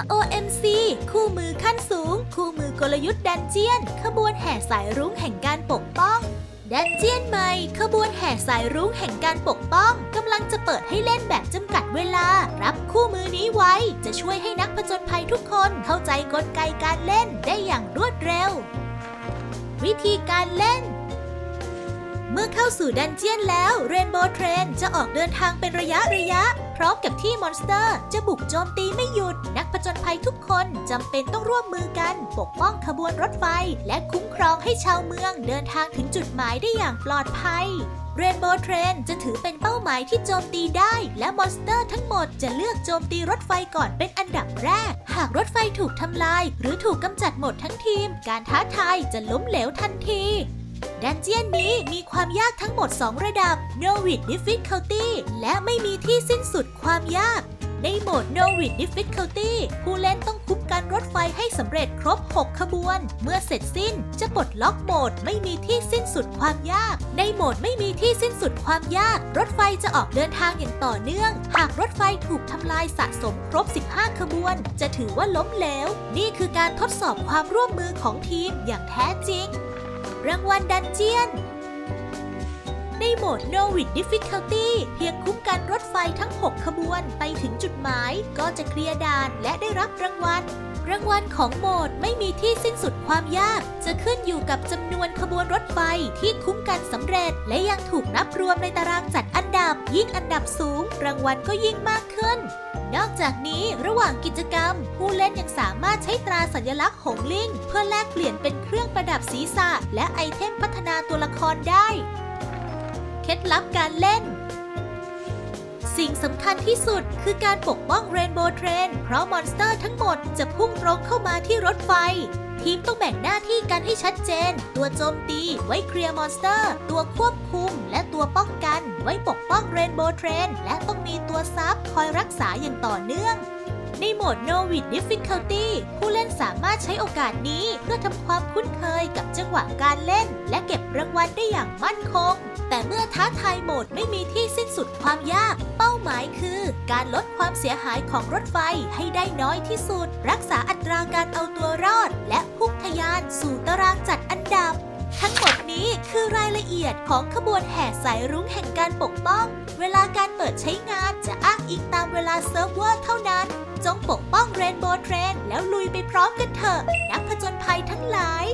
ROMC คู่มือขั้นสูง คู่มือกลยุทธ์ดันเจียน ขบวนแห่สายรุ้งแห่งการปกป้อง ดันเจียนใหม่ ขบวนแห่สายรุ้งแห่งการปกป้องกำลังจะเปิดให้เล่นแบบจำกัดเวลา รับคู่มือนี้ไว้ จะช่วยให้นักผจญภัยทุกคนเข้าใจกลไกการเล่นได้อย่างรวดเร็ว วิธีการเล่น มื่อเข้าสู่ดันเจียนแล้วเรนโบว์เทรนจะออกเดินทางเป็นระยะระยะ พร้อมกับที่มอนสเตอร์ จะบุกโจมตีไม่หยุด นักผจญภัยทุกคนจำเป็นต้องร่วมมือกัน ปกป้องขบวนรถไฟ และคุ้มครองให้ชาวเมืองเดินทางถึงจุดหมายได้อย่างปลอดภัยเรนโบว์เทรนจะถือเป็นเป้าหมายที่โจมตีได้ และมอนสเตอร์ทั้งหมดจะเลือกโจมตีรถไฟก่อนเป็นอันดับแรก หากรถไฟถูกทำลาย หรือถูกกำจัดหมดทั้งทีม การท้าทายจะล้มเหลวทันที ดันเจียนนี้มีความยากทั้งหมด 2 ระดับ Novice Difficulty และไม่มีที่สิ้นสุดความยาก ในโหมด Novice Difficulty ผู้เล่นต้องคุ้มกันรถไฟให้สำเร็จครบ 6 ขบวน เมื่อเสร็จสิ้นจะปลดล็อกโหมดไม่มีที่สิ้นสุดความยาก ในโหมดไม่มีที่สิ้นสุดความยาก รถไฟจะออกเดินทางอย่างต่อเนื่อง หากรถไฟถูกทำลายสะสมครบ 15 ขบวน จะถือว่าล้มเหลว นี่คือการทดสอบความร่วมมือของทีมอย่างแท้จริง รางวัลดันเจียน ในโหมด No with Difficulty เพียงคุ้มกันรถไฟทั้ง 6 ขบวนไปถึงจุดหมายก็จะเคลียร์ด่านและได้รับรางวัล รางวัลของโหมดไม่มีที่สิ้นสุดความยาก จะขึ้นอยู่กับจำนวนขบวนรถไฟที่คุ้มกันสำเร็จ และยังถูกนับรวมในตารางจัดอันดับ ยิ่งอันดับสูง รางวัลก็ยิ่งมากขึ้น นอกจากนี้ระหว่างกิจกรรม ผู้เล่นยังสามารถใช้ตราสัญลักษณ์หงลิงเพื่อแลกเปลี่ยนเป็นเครื่องประดับศีรษะ และไอเทมพัฒนาตัวละครได้ เคล็ดลับการเล่น สิ่งสำคัญที่สุดคือการปกป้องเรนโบว์เทรนเพราะมอนสเตอร์ทั้งหมดจะพุ่งตรงเข้ามาที่รถไฟ ทีมต้องแบ่งหน้าที่กันให้ชัดเจน ตัวโจมตีไว้เคลียร์มอนสเตอร์ ตัวควบคุมและตัวป้องกัน ไว้ปกป้องเรนโบว์เทรน และต้องมีตัวซับคอยรักษาอย่างต่อเนื่อง ในโหมด No w i t Difficulty ผู้เล่นสามารถใช้โอกาสนี้เพื่อทำความคุ้นเคยกับจังหวะการเล่น และเก็บรางวัลได้อย่างมั่นคง แต่เมื่อท้าทายโหมดไม่มีที่สิ้นสุดความยาก เป้าหมายคือ การลดความเสียหายของรถไฟให้ได้น้อยที่สุด รักษาอัตราการเอาตัวรอด และพุ่งทะยานสู่ คือรายละเอียดของขบวนแห่สายรุ้งแห่งการปกป้อง เวลาการเปิดใช้งานจะอ้างอิงตามเวลาเซิร์ฟเวอร์เท่านั้น จงปกป้องเรนโบว์เทรนแล้วลุยไปพร้อมกันเถอะ นักผจญภัยทั้งหลาย